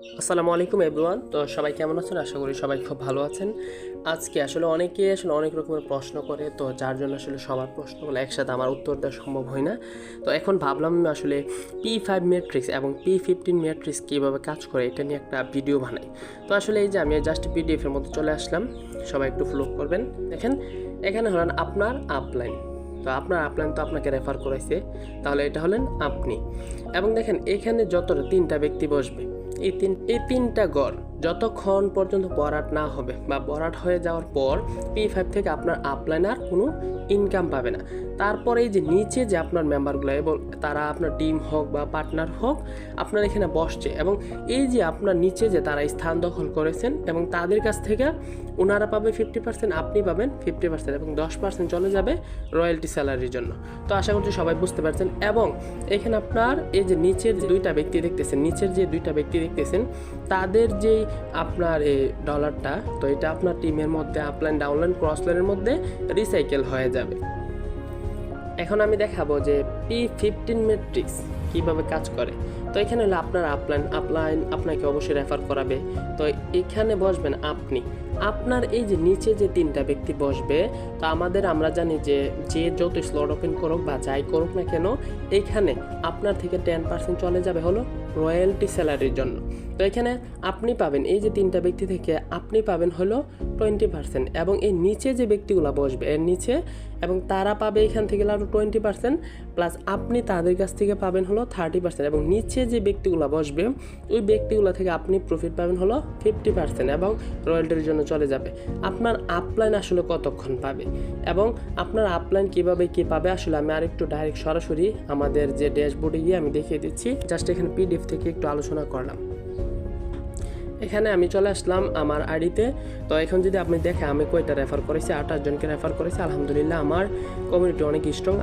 আসসালামু আলাইকুম এভরিওয়ান তো সবাই কেমন আছেন? আশা করি সবাই খুব ভালো আছেন। আজকে আসলে অনেকে আসলে অনেক রকমের প্রশ্ন করে, তো যার জন্য আসলে সবার প্রশ্নগুলো একসাথে আমার উত্তর দেওয়া সম্ভব হয় না। তো এখন ভাবলাম আসলে পি ফাইভ ম্যাট্রিক্স এবং পি ফিফটিন ম্যাট্রিক্স কীভাবে কাজ করে, এটা নিয়ে একটা ভিডিও বানাই। তো আসলে এই যে আমি জাস্ট পিডিএফের মধ্যে চলে আসলাম, সবাই একটু ফলো করবেন। দেখেন, এখানে হলেন আপনার আপলাইন তো আপনার আপলাইন তো আপনাকে রেফার করেছে তাহলে এটা হলেন আপনি। এবং দেখেন, এখানে যতটা তিনটা ব্যক্তি বসবে এই তিন এই তিনটা গড়। যতক্ষণ পর্যন্ত বরাট না হবে বা বরাট হয়ে যাওয়ার পর পি ফাইভ থেকে আপনার আপলাইন আর কোনো ইনকাম পাবে না। তারপরে এই যে নিচে যে আপনার মেম্বারগুলো এবং তারা আপনার টিম হোক বা পার্টনার হোক, আপনার এখানে বসছে এবং এই যে আপনার নিচে যে তারা স্থান দখল করেছেন এবং তাদের কাছ থেকে ওনারা পাবে ফিফটি পার্সেন্ট আপনি পাবেন ফিফটি পার্সেন্ট এবং দশ পার্সেন্ট চলে যাবে রয়্যালটি স্যালারির জন্য। তো আশা করছি সবাই বুঝতে পারছেন এবং এখানে আপনার এই যে নিচের যে দুইটা ব্যক্তি দেখতেছেন, নিচের যে দুইটা ব্যক্তি দেখতেছেন তাদের যেই আপনার এই ডলারটা তো এটা আপনার টিমের মধ্যে আপলাইন ডাউনলাইন ক্রসলাইনের মধ্যে রিসাইকেল হয়ে যাবে। এখন আমি দেখাবো যে পি ফিফটিন মেট্রিক্স কীভাবে কাজ করে। তো এখানে হলো আপনার আপলাইন আপলাইন আপনাকে অবশ্যই রেফার করাবে। তো এখানে বসবেন আপনি। আপনার এই যে নিচে যে তিনটা ব্যক্তি বসবে, তো আমাদের আমরা জানি যে যে যত স্লট ওপেন করুক বা যাই করুক না কেন এইখানে আপনার থেকে টেন পার্সেন্ট চলে যাবে হলো রয়্যালটি স্যালারির জন্য। তো এখানে আপনি পাবেন, এই যে তিনটা ব্যক্তি থেকে আপনি পাবেন হলো টোয়েন্টি পার্সেন্ট এবং এই নিচে যে ব্যক্তিগুলো বসবে, এর নিচে এবং তারা পাবে এখান থেকে আরও টোয়েন্টি পার্সেন্ট প্লাস আপনি তাদের কাছ থেকে পাবেন হলো থার্টি পার্সেন্ট এবং নিচে যে ব্যক্তিগুলো বসবে, ওই ব্যক্তিগুলো থেকে আপনি প্রফিট পাবেন হলো ফিফটি পার্সেন্ট এবং রয়্যালটির জন্য চলে যাবে। আপনার আপলাইন আসলে কতক্ষণ পাবে এবং আপনার আপলাইন কীভাবে কি পাবে, আসলে আমি আরেকটু ডাইরেক্ট সরাসরি আমাদের যে ড্যাশবোর্ডে গিয়ে আমি দেখিয়ে দিচ্ছি। জাস্ট এখানে পিডিএফ থেকে একটু আলোচনা করলাম। এখানে আমি চলে আসলাম আমার আইডিতে তো এখন যদি আপনি দেখেন, আমি কয়টা রেফার করেছি? আঠাশ জনকে রেফার করেছি। আলহামদুলিল্লাহ আমার কমিউনিটি অনেক স্ট্রং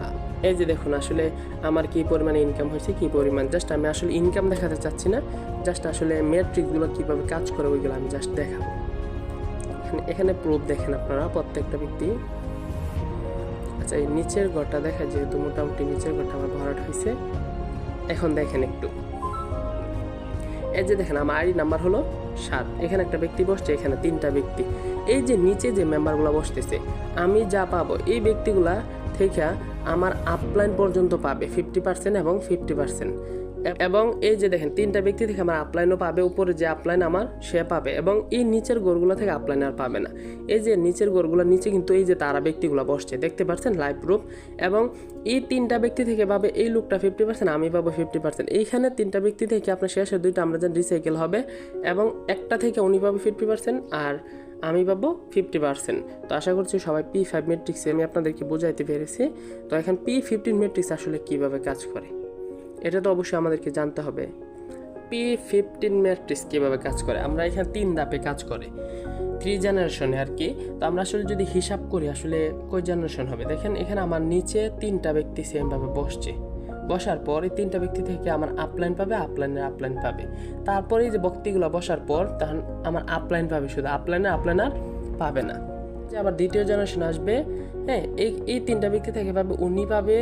এই যে দেখুন, আসলে আমার কি পরিমাণে ইনকাম হয়েছে, কি পরিমাণ? জাস্ট আমি আসলে ইনকাম দেখাতে চাচ্ছি না। জাস্ট আসলে মেট্রিকগুলো কীভাবে কাজ করে ওইগুলো আমি জাস্ট দেখাবো। এখানে প্রুফ দেখেন আপনারা, প্রত্যেকটা ব্যক্তি। আচ্ছা এই নিচের ঘরটা দেখা যেহেতু মোটামুটি নিচের ঘরটা আমার ভরাট হয়েছে। এখন দেখেন একটু। এই যে দেখেন, আমার আইডি নাম্বার হলো সাত। এখানে একটা ব্যক্তি বসছে, এখানে তিনটা ব্যক্তি। এই যে নিচে যে মেম্বারগুলো বসতেছে, আমি যা পাবো, এই ব্যক্তিগুলা থেকে আমার আপলাইন পর্যন্ত পাবে ফিফটি পার্সেন্ট এবং ফিফটি পার্সেন্ট এবং এই যে দেখেন, তিনটা ব্যক্তি থেকে আমার আপলাইনও পাবে, উপরে যে আপলাইন আমার, সে পাবে এবং এই নিচের গোরগুলো থেকে আপলাইন আর পাবে না। এই যে নিচের গোরগুলো নিচে কিন্তু এই যে তারা ব্যক্তিগুলো বসছে, দেখতে পাচ্ছেন লাইভ প্রুফ এবং এই তিনটা ব্যক্তি থেকে পাবে, এই লুকটা ফিফটি পার্সেন্ট আমি পাবো ফিফটি পার্সেন্ট এইখানে তিনটা ব্যক্তি থেকে আপনার শেষের দুইটা আমরা যেন রিসাইকেল হবে এবং একটা থেকে উনি পাবে ফিফটি পার্সেন্ট আর আমি পাবো ফিফটি পার্সেন্ট তো আশা করছি সবাই পি ফাইভ মেট্রিক্সে আমি আপনাদেরকে বোঝাইতে পেরেছি। তো এখন পি ফিফটিন মেট্রিক্স আসলে কীভাবে কাজ করে? এটা তো অবশ্যই আমাদেরকে জানতে হবে। পি ফিফটিন ম্যাট্রিক্স কীভাবে কাজ করে? আমরা এখানে তিন ধাপে কাজ করে। থ্রি জেনারেশনে আর কি। তো আমরা আসলে যদি হিসাব করি, আসলে কই জেনারেশন হবে? দেখেন, এখানে আমার নিচে তিনটা ব্যক্তি সেমভাবে বসছে। বসার পর এই তিনটা ব্যক্তি থেকে আমার আপলাইন পাবে আপলাইনের আপলাইন পাবে। তারপরে এই যে ব্যক্তিগুলো বসার পর, তখন আমার আপলাইন পাবে শুধু। আপলাইনে আপলাইনার পাবে না। যে আবার দ্বিতীয় জেনারেশন আসবে হ্যাঁ এই এই তিনটা ব্যক্তি থেকে পাবে, উনি পাবে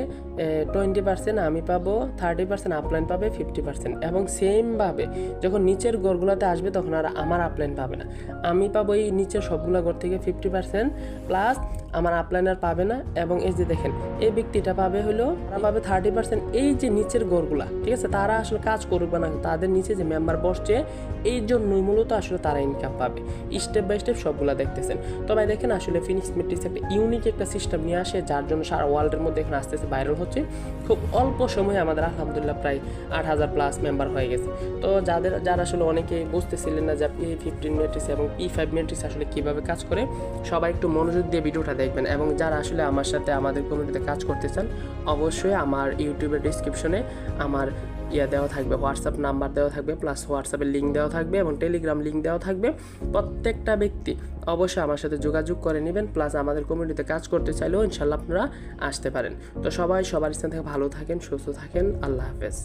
টোয়েন্টি পার্সেন্ট আমি পাবো থার্টি পার্সেন্ট আপলাইন পাবে ফিফটি পার্সেন্ট এবং সেমভাবে যখন নিচের গড়গুলোতে আসবে, তখন আর আমার আপলাইন পাবে না। আমি পাবো এই নিচের সবগুলো গড় থেকে ফিফটি পার্সেন্ট প্লাস আমার আপলাইনার পাবে না এবং এই যে দেখেন, এই ব্যক্তিটা পাবে হলো, তারা পাবে থার্টি পার্সেন্ট এই যে নিচের গড়গুলা ঠিক আছে? তারা আসলে কাজ করবে না তাদের নিচে যে মেম্বার বসছে, এই জন্যই মূলত আসলে তারা ইনকাম পাবে। স্টেপ বাই স্টেপ সবগুলা দেখতেছেন। তবে দেখেন, আসলে ফিনিক্স মেট্রিক্স একটা ইউনিক একটা সিস্টেম নিয়ে আসে, যার জন্য সারা ওয়ার্ল্ডের মধ্যে এখন আস্তে আস্তে ভাইরাল হচ্ছে। খুব অল্প সময়ে আমাদের, আলহামদুলিল্লাহ, প্রায় আট হাজার প্লাস মেম্বার হয়ে গেছে। তো যাদের, যারা আসলে অনেকেই বুঝতেছিলেন না যে পি ফিফটিন মেট্রিক্স এবং পি ফাইভ মেট্রিক্স আসলে কীভাবে কাজ করে, সবাই একটু মনোযোগ দিয়ে ভিডিওটা দেখবেন এবং যারা আসলে আমার সাথে আমাদের কমিউনিটিতে কাজ করতে চান, অবশ্যই আমার ইউটিউবের ডিসক্রিপশনে আমার ইয়া দেওয়া থাকবে হোয়াটসঅ্যাপ নাম্বার দেওয়া থাকবে প্লাস হোয়াটসঅ্যাপের লিঙ্ক দেওয়া থাকবে এবং টেলিগ্রাম লিঙ্ক দেওয়া থাকবে। প্রত্যেকটা ব্যক্তি অবশ্যই আমার সাথে যোগাযোগ করে নেবেন প্লাস আমাদের কমিউনিটিতে কাজ করতে চাইলেও ইনশাল্লাহ আপনারা আসতে পারেন। তো সবাই সবার স্থান থেকে ভালো থাকেন, সুস্থ থাকেন, আল্লাহ হাফেজ।